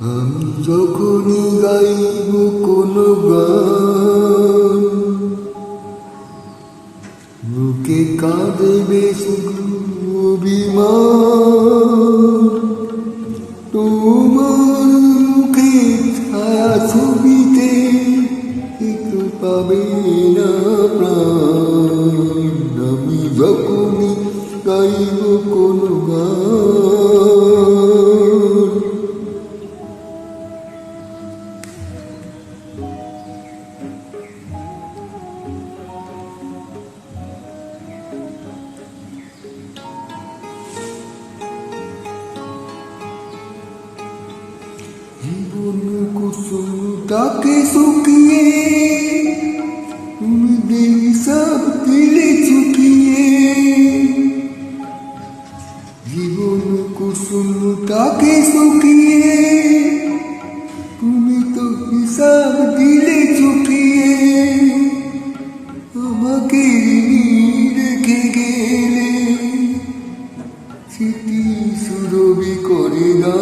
আমি যখনই গাইব কোনো গান বুকে কাঁদবে শুধু অভিমান। জীবন কুসুম তাকে শুকিয়ে তুমি সব দিলে চুকিয়ে জীবন কুসুম তাকে শুকিয়ে, তুমি তো হিসাব দিলে চুকিয়ে আমাকে রেখে গেলে স্মৃতি সুরবি করে না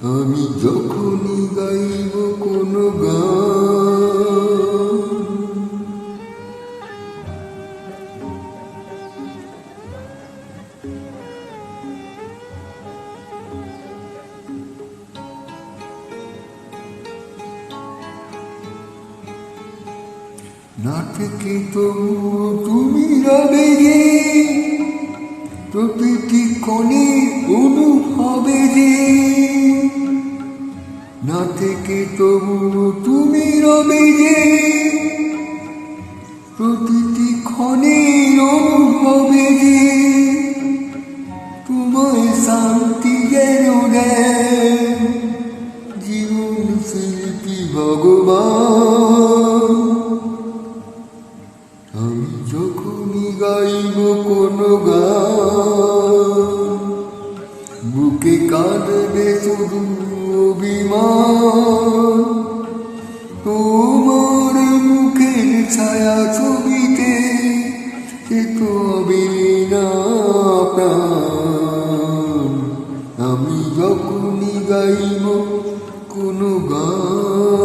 আমি যখনই গাইব কোনো গান না থেকে তবু তুমি রবে প্রতিটি ক্ষণে অনুভবে যে। না থেকে তবু তুমি রবে যে। প্রতিটি ক্ষণে অনুভবে যে। তোমায় শান্তি যেন জীবন শিল্পী ভগবান। আমি যখনই গাইব কোনো গান কে কাঁদবে শুধু অভিমান। তোমার মুখের ছায়া ছবিতে তো অবিলীনা আমি যখনই গাইব কোনো গান।